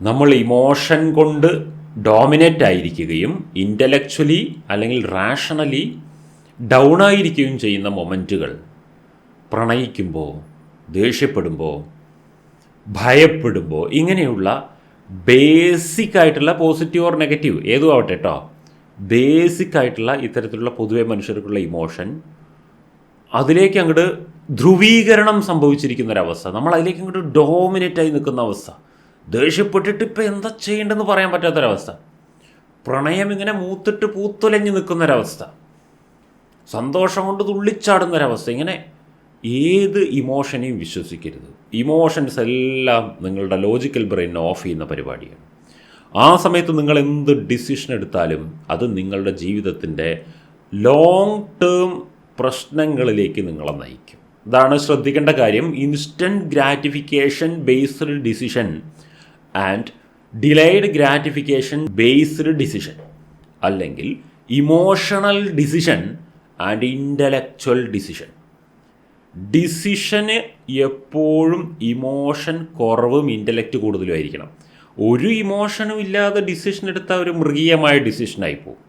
നമ്മൾ ഇമോഷൻ കൊണ്ട് ഡോമിനേറ്റ് ആയിരിക്കുകയും ഇന്റലക്ച്വലി അല്ലെങ്കിൽ റാഷണലി ഡൗൺ ആയിരിക്കുകയും ചെയ്യുന്ന മൊമെന്റുകൾ പ്രണയിക്കുമ്പോൾ ദേഷ്യപ്പെടുമ്പോൾ ഭയപ്പെടുമ്പോൾ ഇങ്ങനെയുള്ള ബേസിക് ആയിട്ടുള്ള പോസിറ്റീവ് ഓർ നെഗറ്റീവ് ഏതും ആവട്ടെ കേട്ടോ ബേസിക് ആയിട്ടുള്ള ഇത്തരത്തിലുള്ള പൊതുവെ മനുഷ്യർക്കുള്ള ഇമോഷൻ അതിലേക്ക് അങ്ങോട്ട് ധ്രുവീകരണം സംഭവിച്ചിരിക്കുന്ന ഒരവസ്ഥ നമ്മൾ അതിലേക്ക് അങ്ങോട്ട് ഡോമിനേറ്റ് ആയി നിൽക്കുന്ന അവസ്ഥ. ദേഷ്യപ്പെട്ടിട്ട് ഇപ്പം എന്താ ചെയ്യേണ്ടതെന്ന് പറയാൻ പറ്റാത്തൊരവസ്ഥ. പ്രണയം ഇങ്ങനെ മൂത്തിട്ട് പൂത്തുലഞ്ഞ് നിൽക്കുന്നൊരവസ്ഥ. സന്തോഷം കൊണ്ട് തുള്ളിച്ചാടുന്നൊരവസ്ഥ. ഇങ്ങനെ ഏത് ഇമോഷനെയും വിശ്വസിക്കരുത്. ഇമോഷൻസ് എല്ലാം നിങ്ങളുടെ ലോജിക്കൽ ബ്രെയിൻ ഓഫ് ചെയ്യുന്ന പരിപാടിയാണ്. ആ സമയത്ത് നിങ്ങൾ എന്ത് ഡിസിഷൻ എടുത്താലും അത് നിങ്ങളുടെ ജീവിതത്തിന്റെ ലോങ് ടേം പ്രശ്നങ്ങളിലേക്ക് നിങ്ങളെ നയിക്കും. ഇതാണ് ശ്രദ്ധിക്കേണ്ട കാര്യം. Instant gratification based decision and delayed gratification based decision അല്ലെങ്കിൽ emotional decision and intellectual decision ഡിസിഷന് എപ്പോഴും ഇമോഷൻ കുറവും ഇന്റലക്റ്റ് കൂടുതലും ആയിരിക്കണം. ഒരു ഇമോഷനും ഇല്ലാതെ ഡിസിഷൻ എടുത്താൽ ഒരു മൃഗീയമായ ഡിസിഷനായി പോകും.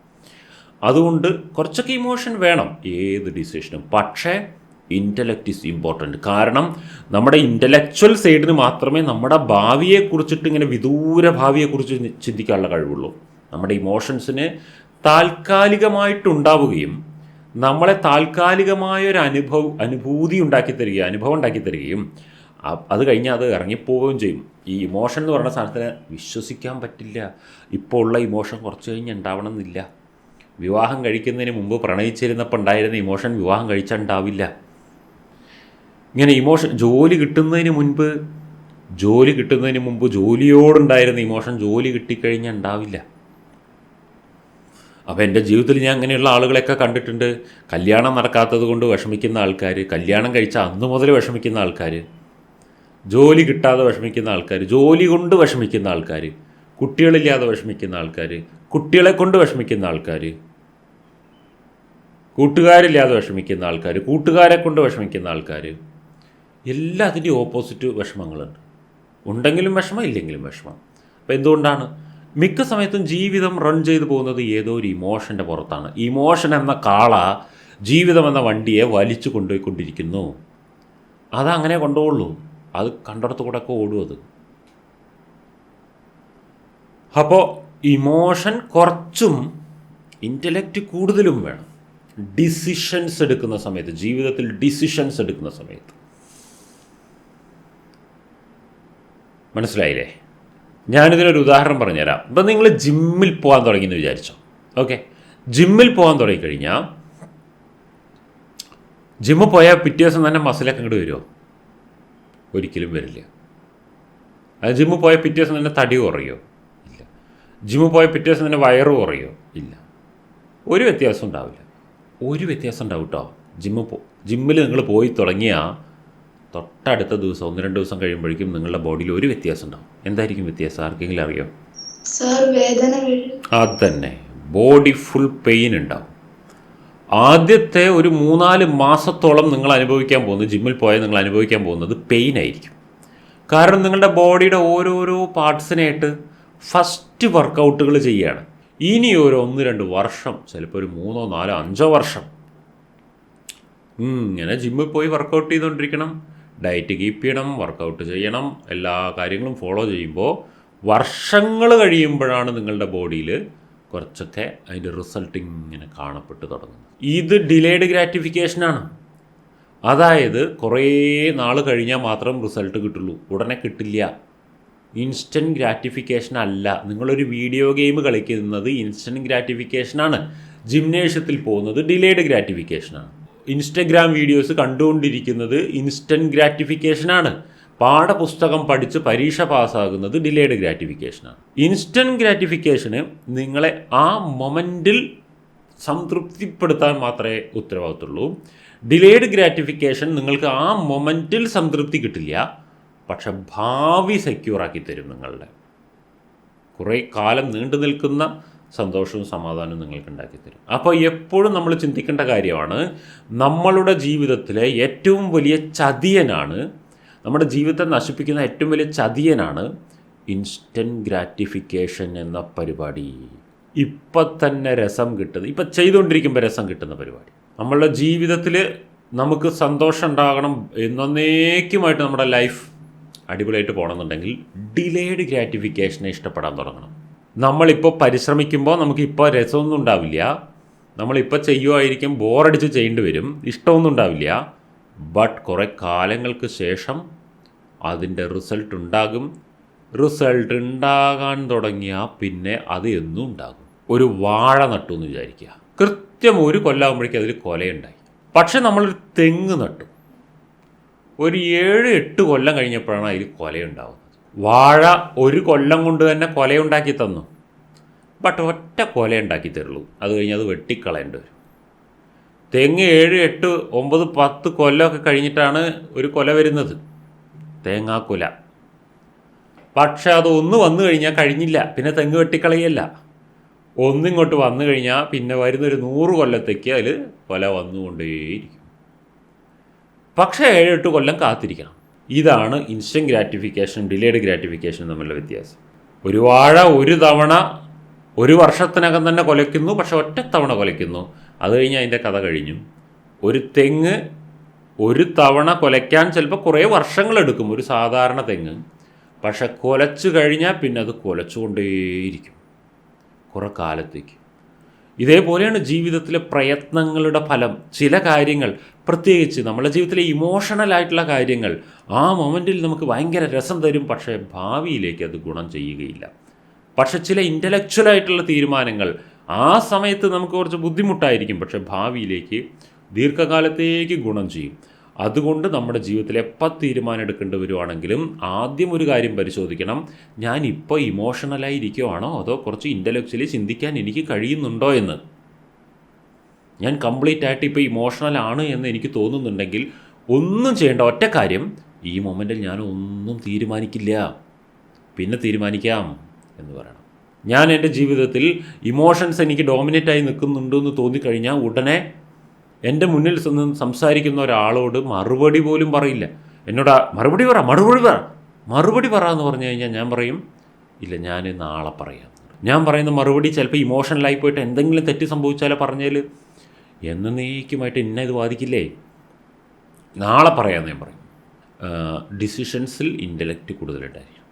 അതുകൊണ്ട് കുറച്ചൊക്കെ ഇമോഷൻ വേണം. ഏത് ഡിസിഷനും പക്ഷേ ഇന്റലക്റ്റ് ഈസ് ഇമ്പോർട്ടന്റ് കാരണം നമ്മുടെ ഇന്റലക്ച്വൽ സൈഡിന് മാത്രമേ നമ്മുടെ ഭാവിയെക്കുറിച്ചിട്ട് ഇങ്ങനെ വിദൂര ഭാവിയെക്കുറിച്ച് ചിന്തിക്കാനുള്ള കഴിവുള്ളൂ. നമ്മുടെ ഇമോഷൻസിന് താൽക്കാലികമായിട്ടുണ്ടാവുകയും നമ്മളെ താൽക്കാലികമായ ഒരു അനുഭവ അനുഭൂതി ഉണ്ടാക്കി തരികയും അനുഭവം ഉണ്ടാക്കി തരികയും അത് കഴിഞ്ഞാൽ അത് ഇറങ്ങിപ്പോവുകയും ചെയ്യും. ഈ ഇമോഷൻ എന്ന് പറയുന്ന സാധനത്തിന് വിശ്വസിക്കാൻ പറ്റില്ല. ഇപ്പോൾ ഉള്ള ഇമോഷൻ കുറച്ച് കഴിഞ്ഞ് ഉണ്ടാവണം എന്നില്ല വിവാഹം കഴിക്കുന്നതിന് മുമ്പ് പ്രണയിച്ചിരുന്നപ്പോൾ ഉണ്ടായിരുന്ന ഇമോഷൻ വിവാഹം കഴിച്ചാൽ ഉണ്ടാവില്ല. ഇങ്ങനെ ഇമോഷൻ ജോലി കിട്ടുന്നതിന് മുൻപ് ജോലി കിട്ടുന്നതിന് മുമ്പ് ജോലിയോടുണ്ടായിരുന്ന ഇമോഷൻ ജോലി കിട്ടിക്കഴിഞ്ഞാൽ ഉണ്ടാവില്ല. അപ്പോൾ എന്റെ ജീവിതത്തിൽ ഞാൻ അങ്ങനെയുള്ള ആളുകളെയൊക്കെ കണ്ടിട്ടുണ്ട്. കല്യാണം നടക്കാത്തത് കൊണ്ട് വിഷമിക്കുന്ന ആൾക്കാർ കല്യാണം കഴിച്ച അന്ന് മുതൽ വിഷമിക്കുന്ന ആൾക്കാർ ജോലി കിട്ടാതെ വിഷമിക്കുന്ന ആൾക്കാർ ജോലി കൊണ്ട് വിഷമിക്കുന്ന ആൾക്കാർ കുട്ടികളില്ലാതെ വിഷമിക്കുന്ന ആൾക്കാർ കുട്ടികളെ കൊണ്ട് വിഷമിക്കുന്ന ആൾക്കാർ കൂട്ടുകാരില്ലാതെ വിഷമിക്കുന്ന ആൾക്കാർ കൂട്ടുകാരെ കൊണ്ട് വിഷമിക്കുന്ന ആൾക്കാർ എല്ലാത്തിന്റെയും ഓപ്പോസിറ്റ് വിഷമങ്ങളുണ്ട്. ഉണ്ടെങ്കിലും വിഷമം ഇല്ലെങ്കിലും വിഷമം. അപ്പോൾ എന്തുകൊണ്ടാണ്? മിക്ക സമയത്തും ജീവിതം റൺ ചെയ്തു പോകുന്നത് ഏതോ ഒരു ഇമോഷന്റെ പുറത്താണ്. ഇമോഷൻ എന്ന കാള ജീവിതം എന്ന വണ്ടിയെ വലിച്ചു കൊണ്ടുപോയിക്കൊണ്ടിരിക്കുന്നു. അതങ്ങനെ കൊണ്ടുപോകുള്ളൂ അത് കണ്ടിടത്ത് കൂടെ ഒക്കെ ഓടും അത്. അപ്പോൾ ഇമോഷൻ കുറച്ചും ഇന്റലക്റ്റ് കൂടുതലും വേണം. ഡിസിഷൻസ് എടുക്കുന്ന സമയത്ത് ജീവിതത്തിൽ ഡിസിഷൻസ് എടുക്കുന്ന സമയത്ത്. മനസ്സിലായില്ലേ? ഞാനിതിനൊരു ഉദാഹരണം പറഞ്ഞുതരാം. ഇപ്പം നിങ്ങൾ ജിമ്മിൽ പോകാൻ തുടങ്ങിയെന്ന് വിചാരിച്ചോ? ഓക്കെ ജിമ്മിൽ പോകാൻ തുടങ്ങിക്കഴിഞ്ഞാൽ ജിമ്മിൽ പോയാൽ പിറ്റേ ദിവസം തന്നെ മസിലൊക്കെ ഇങ്ങോട്ട് വരുമോ ഒരിക്കലും വരില്ല. അത് ജിമ്മിൽ പോയാൽ പിറ്റേ ദിവസം തന്നെ തടി കുറയോ? ഇല്ല. ജിമ്മിൽ പോയാൽ പിറ്റേ ദിവസം തന്നെ വയറ് കുറയോ? ഇല്ല. ഒരു വ്യത്യാസം ഉണ്ടാവില്ല. ഒരു വ്യത്യാസം ഉണ്ടാവും കേട്ടോ ജിമ്മിൽ പോ ജിമ്മിൽ നിങ്ങൾ പോയി തുടങ്ങിയാൽ തൊട്ടടുത്ത ദിവസം ഒന്ന് രണ്ട് ദിവസം കഴിയുമ്പോഴേക്കും നിങ്ങളുടെ ബോഡിയിൽ ഒരു വ്യത്യാസം ഉണ്ടാവും. എന്തായിരിക്കും വ്യത്യാസം? ആർക്കെങ്കിലും അറിയോ? അത് അതന്നെ. ബോഡി ഫുൾ പെയിൻ ഉണ്ടാവും. ആദ്യത്തെ ഒരു മൂന്നാൽ മാസത്തോളം നിങ്ങൾ അനുഭവിക്കാൻ പോകുന്നത് ജിമ്മിൽ പോയാൽ നിങ്ങൾ അനുഭവിക്കാൻ പോകുന്നത് പെയിൻ ആയിരിക്കും. കാരണം നിങ്ങളുടെ ബോഡിയുടെ ഓരോരോ പാർട്സിനായിട്ട് ഫസ്റ്റ് വർക്കൗട്ടുകൾ ചെയ്യുകയാണ്. ഇനി ഒരു ഒന്ന് രണ്ട് വർഷം ചിലപ്പോൾ ഒരു മൂന്നോ നാലോ അഞ്ചോ വർഷം. ഇങ്ങനെ ജിമ്മിൽ പോയി വർക്കൗട്ട് ചെയ്തുകൊണ്ടിരിക്കണം. ഡയറ്റ് കീപ്പ് ചെയ്യണം വർക്കൗട്ട് ചെയ്യണം എല്ലാ കാര്യങ്ങളും ഫോളോ ചെയ്യുമ്പോൾ വർഷങ്ങൾ കഴിയുമ്പോഴാണ് നിങ്ങളുടെ ബോഡിയിൽ കുറച്ചൊക്കെ അതിന്റെ റിസൾട്ട് ഇങ്ങനെ കാണപ്പെട്ട് തുടങ്ങുന്നത്. ഇത് ഡിലേഡ് ഗ്രാറ്റിഫിക്കേഷനാണ് അതായത് കുറേ നാൾ കഴിഞ്ഞാൽ മാത്രം റിസൾട്ട് കിട്ടുള്ളൂ. ഉടനെ കിട്ടില്ല. ഇൻസ്റ്റന്റ് ഗ്രാറ്റിഫിക്കേഷൻ അല്ല. നിങ്ങളൊരു വീഡിയോ ഗെയിം കളിക്കുന്നത് ഇൻസ്റ്റന്റ് ഗ്രാറ്റിഫിക്കേഷനാണ് ജിംനേഷ്യത്തിൽ പോകുന്നത് ഡിലേഡ് ഗ്രാറ്റിഫിക്കേഷനാണ് ഇൻസ്റ്റഗ്രാം വീഡിയോസ് കണ്ടുകൊണ്ടിരിക്കുന്നത് ഇൻസ്റ്റന്റ് ഗ്രാറ്റിഫിക്കേഷനാണ് പാഠപുസ്തകം പഠിച്ച് പരീക്ഷ പാസ്സാകുന്നത് ഡിലേഡ് ഗ്രാറ്റിഫിക്കേഷനാണ് ഇൻസ്റ്റന്റ് ഗ്രാറ്റിഫിക്കേഷന് നിങ്ങളെ ആ മൊമെന്റിൽ സംതൃപ്തിപ്പെടുത്താൻ മാത്രമേ ഉത്തരവാദിത്തമുള്ളൂ ഡിലേഡ് ഗ്രാറ്റിഫിക്കേഷൻ നിങ്ങൾക്ക് ആ മൊമെന്റിൽ സംതൃപ്തി കിട്ടില്ല. പക്ഷെ ഭാവി സെക്യൂറാക്കി തരും നിങ്ങളുടെ. കുറേ കാലം നീണ്ടു നിൽക്കുന്ന സന്തോഷവും സമാധാനവും നിങ്ങൾക്ക് ഉണ്ടാക്കിത്തരും. അപ്പോൾ എപ്പോഴും നമ്മൾ ചിന്തിക്കേണ്ട കാര്യമാണ് നമ്മളുടെ ജീവിതത്തിലെ ഏറ്റവും വലിയ ചതിയനാണ് നമ്മുടെ ജീവിതത്തെ നശിപ്പിക്കുന്ന ഏറ്റവും വലിയ ചതിയനാണ് ഇൻസ്റ്റന്റ് ഗ്രാറ്റിഫിക്കേഷൻ എന്ന പരിപാടി. ഇപ്പം തന്നെ രസം കിട്ടുന്ന ഇപ്പം ചെയ്തുകൊണ്ടിരിക്കുമ്പോൾ രസം കിട്ടുന്ന പരിപാടി. നമ്മളുടെ ജീവിതത്തിൽ നമുക്ക് സന്തോഷം ഉണ്ടാകണം എന്നേക്കുമായിട്ട് നമ്മുടെ ലൈഫ് അടിപൊളിയായിട്ട് പോകണമെന്നുണ്ടെങ്കിൽ ഡിലേഡ് ഗ്രാറ്റിഫിക്കേഷനെ ഇഷ്ടപ്പെടാൻ തുടങ്ങണം. നമ്മളിപ്പോൾ പരിശ്രമിക്കുമ്പോൾ നമുക്കിപ്പോൾ രസമൊന്നും ഉണ്ടാവില്ല. നമ്മളിപ്പോൾ ചെയ്യുമായിരിക്കും ബോറടിച്ച് ചെയ്യേണ്ടി വരും. ഇഷ്ടമൊന്നും ഉണ്ടാവില്ല. ബട്ട് കുറേ കാലങ്ങൾക്ക് ശേഷം അതിന്റെ റിസൾട്ട് ഉണ്ടാകും. റിസൾട്ട് ഉണ്ടാകാൻ തുടങ്ങിയാൽ പിന്നെ അത് എന്നും ഉണ്ടാകും. ഒരു വാഴ നട്ടു എന്ന് വിചാരിക്കുക. കൃത്യം ഒരു കൊല്ലാകുമ്പോഴേക്കും അതിൽ കൊലയുണ്ടായി. പക്ഷെ നമ്മളൊരു തെങ്ങ് നട്ടു. ഒരു ഏഴ് എട്ട് കൊല്ലം കഴിഞ്ഞപ്പോഴാണ് അതിൽ കൊലയുണ്ടാവുന്നത്. വാഴ ഒരു കൊല്ലം കൊണ്ട് തന്നെ കൊലയുണ്ടാക്കി തന്നു. ബട്ട് ഒറ്റ കൊല ഉണ്ടാക്കി തരുള്ളൂ. അത് കഴിഞ്ഞ് അത് വെട്ടിക്കളയേണ്ടി വരും. തെങ്ങ് ഏഴ് എട്ട് ഒമ്പത് പത്ത് കൊല്ലമൊക്കെ കഴിഞ്ഞിട്ടാണ് ഒരു കൊല വരുന്നത്. തേങ്ങാക്കുല. പക്ഷെ അത് ഒന്ന് വന്നു കഴിഞ്ഞാൽ കഴിഞ്ഞില്ല. പിന്നെ തെങ്ങ് വെട്ടിക്കളയല്ല. ഒന്നിങ്ങോട്ട് വന്നു കഴിഞ്ഞാൽ പിന്നെ വരുന്നൊരു നൂറ് കൊല്ലത്തേക്ക് അതിൽ കൊല വന്നുകൊണ്ടേയിരിക്കും. പക്ഷേ ഏഴെട്ട് കൊല്ലം കാത്തിരിക്കണം. ഇതാണ് ഇൻസ്റ്റന്റ് ഗ്രാറ്റിഫിക്കേഷൻ ഡിലേഡ് ഗ്രാറ്റിഫിക്കേഷനും തമ്മിലുള്ള വ്യത്യാസം. ഒരു വാഴ ഒരു തവണ ഒരു വർഷത്തിനകം തന്നെ കൊലയ്ക്കുന്നു പക്ഷെ ഒറ്റത്തവണ കൊലയ്ക്കുന്നു. അത് കഴിഞ്ഞ് അതിന്റെ കഥ കഴിഞ്ഞു. ഒരു തെങ്ങ് ഒരു തവണ കൊലയ്ക്കാൻ ചിലപ്പോൾ കുറേ വർഷങ്ങളെടുക്കും ഒരു സാധാരണ തെങ്ങ്. പക്ഷെ കൊലച്ചു കഴിഞ്ഞാൽ പിന്നെ അത് കൊലച്ചുകൊണ്ടേയിരിക്കും. കുറേ കാലത്തേക്ക്. ഇതേപോലെയാണ് ജീവിതത്തിലെ പ്രയത്നങ്ങളുടെ ഫലം. ചില കാര്യങ്ങൾ പ്രത്യേകിച്ച് നമ്മുടെ ജീവിതത്തിലെ ഇമോഷണൽ ആയിട്ടുള്ള കാര്യങ്ങൾ ആ മൊമെന്റിൽ നമുക്ക് ഭയങ്കര രസം തരും പക്ഷേ ഭാവിയിലേക്ക് അത് ഗുണം ചെയ്യുകയില്ല. പക്ഷെ ചില ഇന്റലക്ച്വൽ ആയിട്ടുള്ള തീരുമാനങ്ങൾ ആ സമയത്ത് നമുക്ക് കുറച്ച് ബുദ്ധിമുട്ടായിരിക്കും പക്ഷേ ഭാവിയിലേക്ക് ദീർഘകാലത്തേക്ക് ഗുണം ചെയ്യും. അതുകൊണ്ട് നമ്മുടെ ജീവിതത്തിൽ എപ്പോൾ തീരുമാനം എടുക്കേണ്ടി വരുവാണെങ്കിലും ആദ്യം ഒരു കാര്യം പരിശോധിക്കണം. ഞാൻ ഇപ്പോൾ ഇമോഷണലായി ഇരിക്കുവാണോ അതോ കുറച്ച് ഇന്റലക്ച്വലി ചിന്തിക്കാൻ എനിക്ക് കഴിയുന്നുണ്ടോ എന്ന്? ഞാൻ കംപ്ലീറ്റ് ആയിട്ട് ഇപ്പോൾ ഇമോഷണലാണ് എന്ന് എനിക്ക് തോന്നുന്നുണ്ടെങ്കിൽ ഒന്നും ചെയ്യേണ്ട ഒറ്റ കാര്യം ഈ മൊമെന്റിൽ ഞാൻ ഒന്നും തീരുമാനിക്കില്ല. പിന്നെ തീരുമാനിക്കാം എന്ന് പറയണം. ഞാൻ എന്റെ ജീവിതത്തിൽ ഇമോഷൻസ് എനിക്ക് ഡോമിനേറ്റ് ആയി നിൽക്കുന്നുണ്ട് എന്ന് തോന്നിക്കഴിഞ്ഞാൽ ഉടനെ എന്റെ മുന്നിൽ നിന്ന് സംസാരിക്കുന്ന ഒരാളോട് മറുപടി പോലും പറയില്ല. എന്നോട് മറുപടി പറ മറുപടി പറ മറുപടി പറ എന്ന് പറഞ്ഞു കഴിഞ്ഞാൽ ഞാൻ പറയും ഇല്ല ഞാൻ നാളെ പറയാം. ഞാൻ പറയുന്ന മറുപടി ചിലപ്പോൾ ഇമോഷണലായി പോയിട്ട് എന്തെങ്കിലും തെറ്റ് സംഭവിച്ചാലോ പറഞ്ഞാൽ എന്നേക്കുമായിട്ട് എന്നെ ഇത് ബാധിക്കില്ലേ? നാളെ പറയാമെന്ന് ഞാൻ പറയും. ഡിസിഷൻസിൽ ഇന്റലക്റ്റ് കൂടുതലുണ്ടായിരിക്കും